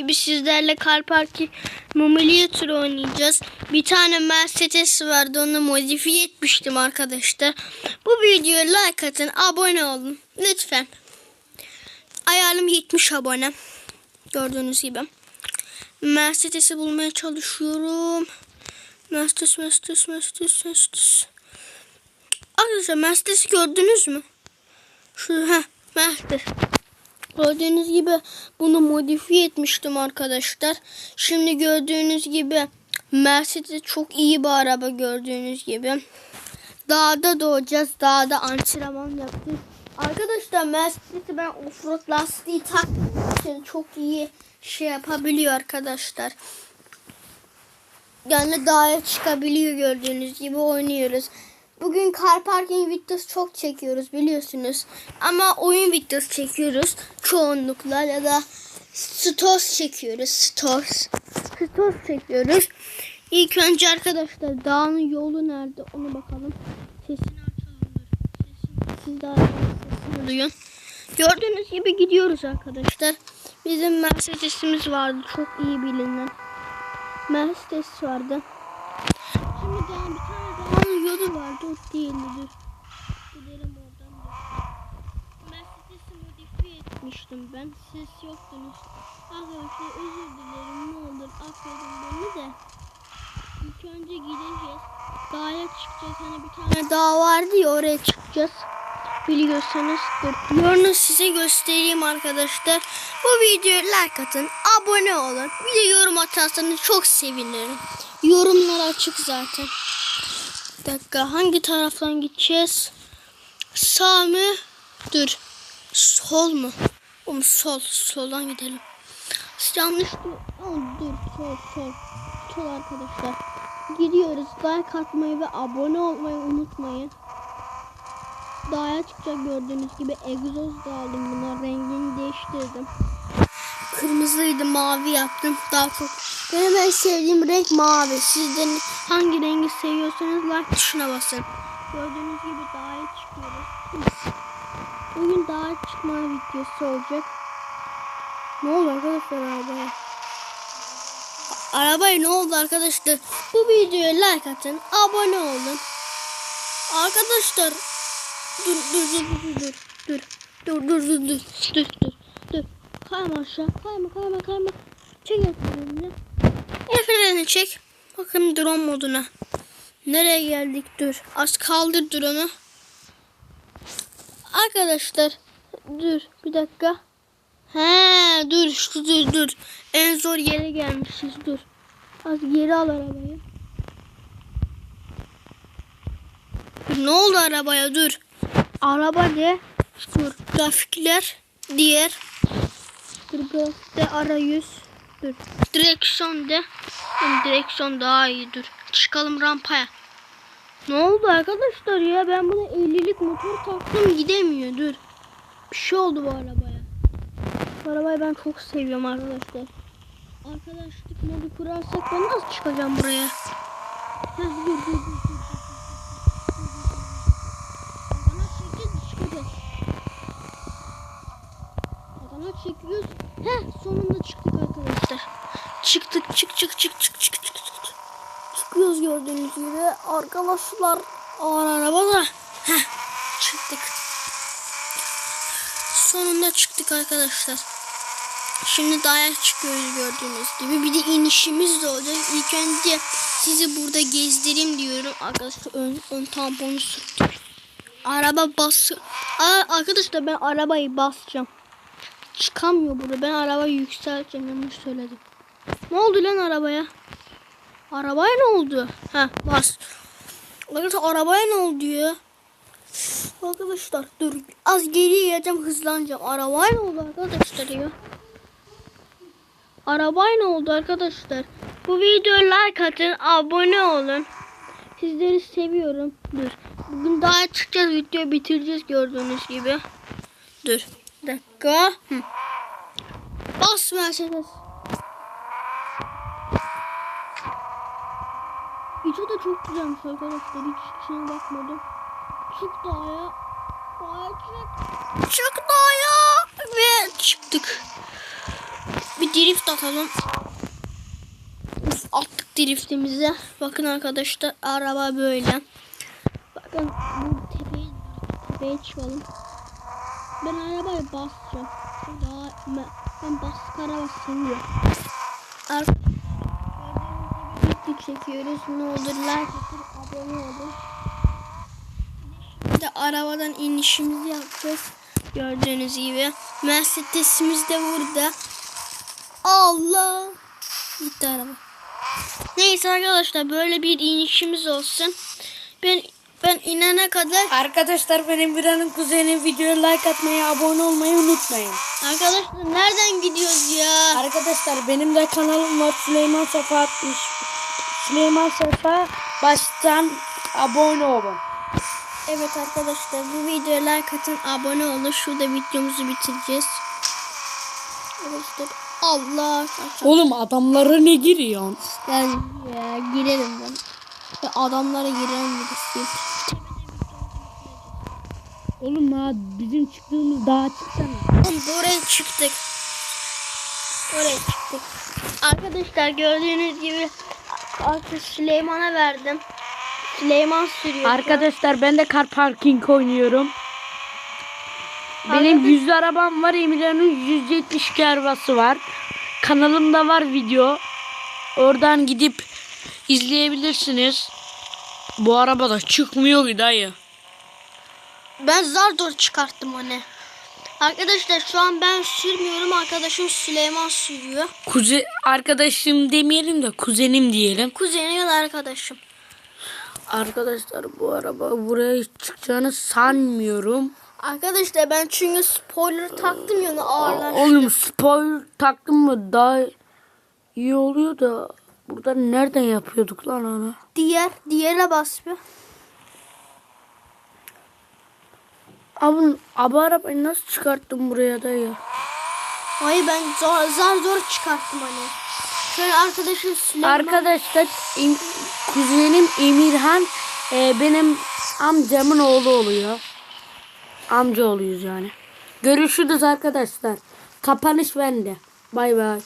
gibi sizlerle Car Park Simulator oynayacağız. Bir tane Mercedes vardı onu modifiye etmiştim arkadaşlar. Bu videoya like atın abone olun lütfen. Ayarım 70 abone. Gördüğünüz gibi. Mercedes'i bulmaya çalışıyorum. Mercedes, Mercedes, Mercedes, Mercedes. Arkadaşlar Mercedes'i gördünüz mü? Şu ha Mercedes. Gördüğünüz gibi bunu modifiye etmiştim arkadaşlar. Şimdi gördüğünüz gibi Mercedes çok iyi bir araba gördüğünüz gibi. Dağda doğacağız. Dağda antrenman yaptık. Arkadaşlar Mercedes'i ben offroad lastiği taktığım için çok iyi şey yapabiliyor arkadaşlar. Yani dağa çıkabiliyor gördüğünüz gibi oynuyoruz. Bugün car parking videosu çok çekiyoruz biliyorsunuz. Ama oyun videosu çekiyoruz çoğunlukla ya da stos çekiyoruz. Stos. Stos çekiyoruz. İlk önce arkadaşlar dağın yolu nerede onu bakalım. Sesini açalım. siz daha sesini duyun. Gördüğünüz gibi gidiyoruz arkadaşlar. Bizim Mercedes'imiz vardı çok iyi bilinen. Mercedes vardı. Şimdi daha bir tane dağın yolu vardı o değildir. Gidelim oradan da. Modifiye etmiştim ben. Siz yoktunuz. Arkadaşlar özür dilerim ne olur affedin beni de. İlk önce gideceğiz. Dağa çıkacağız. Hani bir tane dağ vardı ya oraya çıkacağız. Biliyorsanız. Yorunu size göstereyim arkadaşlar. Bu videoya like atın. Abone olun. Bir de yorum atarsanız çok sevinirim. Yorumlar açık zaten. Bir dakika hangi taraftan gideceğiz? Sağ mı? Dur. Sol mu? Oğlum sol. Soldan gidelim. Yanlış dur. Dur. Sol sol. Sol arkadaşlar. Gidiyoruz. Like atmayı ve abone olmayı unutmayın. Dağa çıkacak gördüğünüz gibi egzoz da aldım buna. Rengini değiştirdim. Kırmızıydı mavi yaptım. Daha çok. Benim en sevdiğim renk mavi. Sizden hangi rengi seviyorsanız like tuşuna basın. Gördüğünüz gibi dağa çıkıyoruz. Bugün dağa çıkma videosu olacak. Ne oldu arkadaşlar arabaya? Arabaya ne oldu arkadaşlar? Bu videoya like atın. Abone olun. Arkadaşlar dur dur dur dur dur dur dur dur dur dur dur dur dur kayma aşağı kayma kayma kayma çek efendim efendim çek. Bakın drone moduna. Nereye geldik? Dur. Az kaldır drone'u. Arkadaşlar dur bir dakika. He dur şu dur dur. En zor yere gelmişiz dur. Az geri al arabayı. Ne oldu arabaya? Dur. Araba de dur grafikler diğer. Dur de arayüz dur. Direksiyon de. Direksiyon daha iyi dur. Çıkalım rampaya. Ne oldu arkadaşlar ya? Ben buna 50'lik motor taktım. Gidemiyor dur. Bir şey oldu bu arabaya. Bu arabayı ben çok seviyorum arkadaşlar. Arkadaşlık modu kurarsak ben nasıl çıkacağım buraya? Heh, dur dur dur, dur. Adana çekiyoruz. Heh sonunda çıktık arkadaşlar. Çıktık çık çık çık çık çık çık çık. Çıkıyoruz gördüğünüz gibi. Arkadaşlar ağır araba da. Heh çıktık. Sonunda çıktık arkadaşlar. Şimdi dağa çıkıyoruz gördüğünüz gibi. Bir de inişimiz de olacak. İlk önce sizi burada gezdireyim diyorum. Arkadaşlar ön, ön tamponu sürttük. Araba bas. Aa, arkadaşlar ben arabayı basacağım. Çıkamıyor burada. Ben arabayı yükselteceğim. Yanlış söyledim. Ne oldu lan arabaya? Arabaya ne oldu? Ha bas. Arkadaşlar arabaya ne oldu ya? Arkadaşlar dur. Az geriye geleceğim hızlanacağım. Arabaya ne oldu arkadaşlar ya? Arabaya ne oldu arkadaşlar? Bu videoya like atın. Abone olun. Sizleri seviyorum. Dur. Bugün daha çıkacağız. Videoyu bitireceğiz gördüğünüz gibi. Dur. Bir dakika. Hı. Bas Mercedes. İçi de çok güzelmiş arkadaşlar. Hiç içine bakmadım. Çık dağa. Dağa çık. Çık dağa. Ve çıktık. bir drift atalım. Uf, attık driftimize. Bakın arkadaşlar araba böyle. Bakın bu tepeye, tepeye çıkalım. Ben arabayı basacağım. Daha ben, ben baskara basıyorum. Arkadaşlar video çekiyoruz. Ne olur like atın, abone olun. De arabadan inişimizi yapacağız. Gördüğünüz gibi. Mercedes'imiz de burada. Allah. Gitti araba. Neyse arkadaşlar böyle bir inişimiz olsun. Ben ben inene kadar Arkadaşlar benim Biran'ın kuzeni videoya like atmayı, abone olmayı unutmayın. arkadaşlar nereden gidiyoruz ya? Arkadaşlar benim de kanalım var Süleyman Sefa 60. Süleyman Sefa baştan abone olun. Evet arkadaşlar bu videoya like atın abone olun. Şurada videomuzu bitireceğiz. Arkadaşlar Allah. Oğlum adamlara ne giriyorsun? Ben ya girerim ben. Adamlara girerim birisi. Oğlum ha bizim çıktığımız dağa çıksana. Oğlum buraya çıktık. Oraya çıktık. Arkadaşlar gördüğünüz gibi artık Süleyman'a verdim. Süleyman sürüyor. Arkadaşlar ben de car parking oynuyorum. Benim Arkadaş- yüzlü arabam var. Emirhan'ın 170 arabası var. Kanalımda var video. Oradan gidip izleyebilirsiniz. Bu araba da çıkmıyor ki dayı. Ben zar zor çıkarttım onu. Arkadaşlar şu an ben sürmüyorum. Arkadaşım Süleyman sürüyor. Kuze arkadaşım demeyelim de kuzenim diyelim. Kuzeni ya da arkadaşım. Arkadaşlar bu araba buraya çıkacağını sanmıyorum. Arkadaşlar ben çünkü spoiler taktım ya ağırlaştı. Oğlum spoiler taktım mı daha iyi oluyor da burada nereden yapıyorduk lan onu? Diğer, diğere bas bir. Abi, abi arabayı nasıl çıkarttın buraya da ya? Hayır ben zor, zar zor çıkarttım hani. Şöyle arkadaşım Süleyman. Arkadaşlar em- kuzenim Emirhan e, benim amcamın oğlu oluyor. Amca oluyoruz yani. Görüşürüz arkadaşlar. Kapanış bende. Bay bay.